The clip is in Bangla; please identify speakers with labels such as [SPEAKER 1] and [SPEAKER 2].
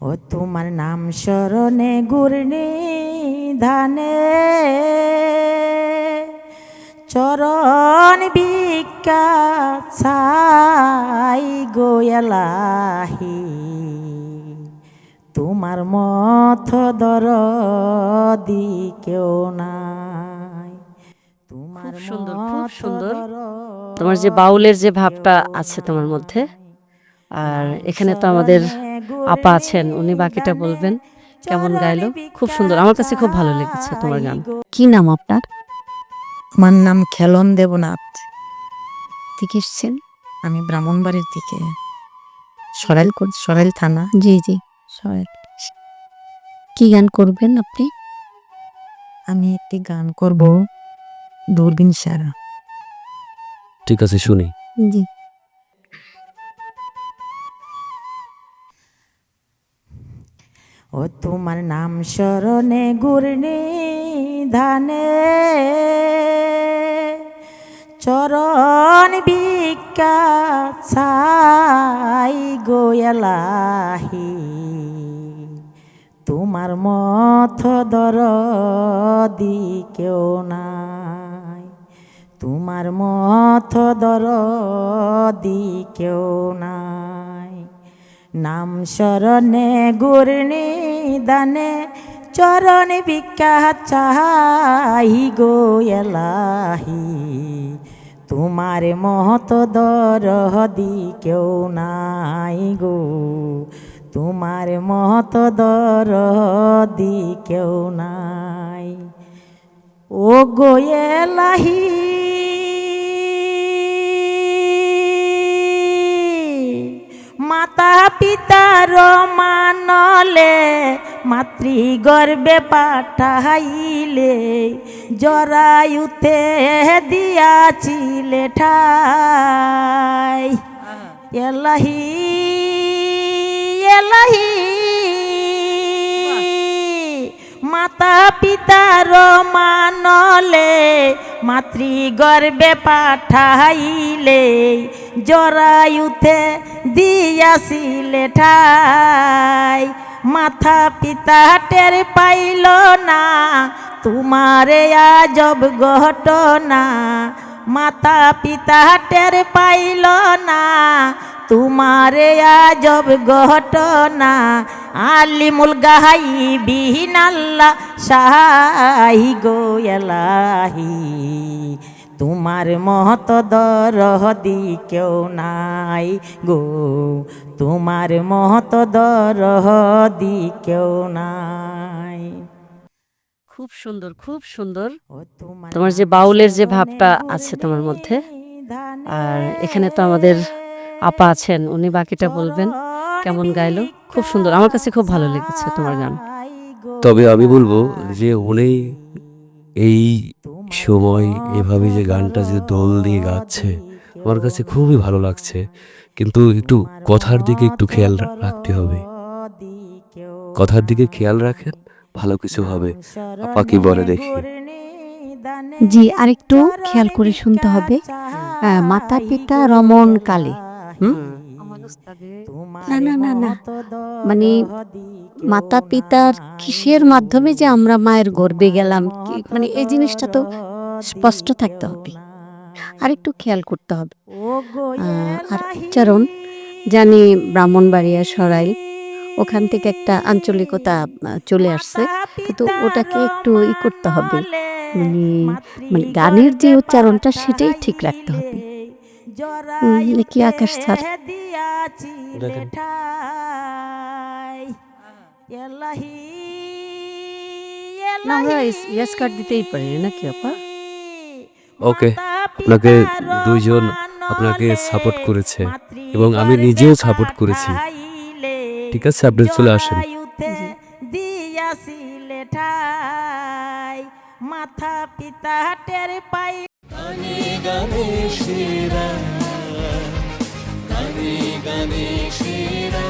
[SPEAKER 1] ও তোমার নাম স্মরণে গুরনি ধানে। চরণ বিকা ছাই গোয়ালাহি তোমার মথ দরদি কেউ নাই। তোমার
[SPEAKER 2] সুন্দর, খুব সুন্দর। তোমার যে বাউলের যে ভাবটা আছে তোমার মধ্যে আর এখানে তো আমাদের আপা আছেন উনি বাকিটা বলবেন। কেমন গাইলো? খুব সুন্দর। আমার কাছে খুব ভালো লেগেছে তোমার গান। কি নাম আপনার?
[SPEAKER 3] আমার নাম খেলন দেবনাথ।
[SPEAKER 2] থেকে এসছেন?
[SPEAKER 3] আমি ব্রাহ্মণবাড়ির দিকে। সরাইল সরাইল থানা।
[SPEAKER 2] জি জি সরাইল। কি গান করবেন আপনি?
[SPEAKER 3] আমি একটি গান করব দূরবীন সারা।
[SPEAKER 4] ঠিক আছে শুনি।
[SPEAKER 2] জি।
[SPEAKER 1] ও তোমার নাম স্মরণে গুরনি ধানে। চরণ বিকা গোয়ালাহি তোমার মথ দর দি কেউ নাই। তোমার মথ দর দি কেউ নাই। নাম স্মরণে গুরনি দানে, চরণ বিকা চাহি গো এলাহি। তোমার মহত দরদি কেউ নাই গো। তোমার মহত দরদি কেউ নাই। ও মাতা পিতার মানলে মাতৃ গর্বে পাঠাইলে, জরায়ুতে দিয়াছিলে ঠাই। এলাহি এলাহি, মাতা পিতার মানলে মাতৃ গর্বে পাঠাইলে, জরায়ুতে দিয়াছিলে ঠাই। মাথা পিতা টের পাইল না, তোমারে আজব ঘটনা। মাতা পিতা টের পাইল না, তোমারে আজব ঘটনা। আলিমুল গাহাই বিহীন আল্লাহ সাহাই গোয়ালাহি তোমার মহত দরহদি কেউ নাই গো। তোমার মহত দরহদি কেউ নাই।
[SPEAKER 2] খুব সুন্দর খুব সুন্দর।
[SPEAKER 1] তোমার
[SPEAKER 2] তোমার যে বাউলের যে ভাবটা আছে তোমার মধ্যে আর এখানে তো আমাদের আপা আছেন উনি বাকিটা বলবেন কেমন গাইলো। খুব সুন্দর আমার কাছে খুব ভালো লেগেছে তোমার গান।
[SPEAKER 4] তবে আমি বলব যে উনি এই সময় এভাবে যে গানটা যে দোল দিয়ে গাচ্ছে আমার কাছে খুবই ভালো লাগছে। কিন্তু একটু কথার দিকে একটু খেয়াল রাখতে হবে। কথার দিকে খেয়াল রাখেন ভালো কিছু হবে। আপা কি বলে দেখি?
[SPEAKER 5] জি আরেকটু খেয়াল করে শুনতে হবে মাতা পিতা রমন কালে হুম? না, না, না, না। মানে মাতা পিতার কিসের মাধ্যমে যে আমরা মায়ের গর্বে গেলাম? মানে এই জিনিসটা তো স্পষ্ট থাকতে হবে। আর একটু খেয়াল করতে হবে। আর উচ্চারণ জানি ব্রাহ্মণবাড়িয়া সরাই ওখান থেকে একটা আঞ্চলিকতা চলে আসছে। কিন্তু ওটাকে একটু ই করতে হবে। মানে মানে গানের যে উচ্চারণটা সেটাই ঠিক রাখতে হবে। হুম, নাকি আকাশ স্যার?
[SPEAKER 2] না আমরা ইয়াস কার্ড দিতেই পারি নাকি আপা?
[SPEAKER 4] ওকে আপনাকে দুইজন আপনাকে সাপোর্ট করেছে এবং আমি নিজেও সাপোর্ট করেছি। ঠিক আছে আপনি চলে আসেন।
[SPEAKER 1] মাথা পিতা টের পাই।
[SPEAKER 6] গানে গানে সেরা গানে গানে সেরা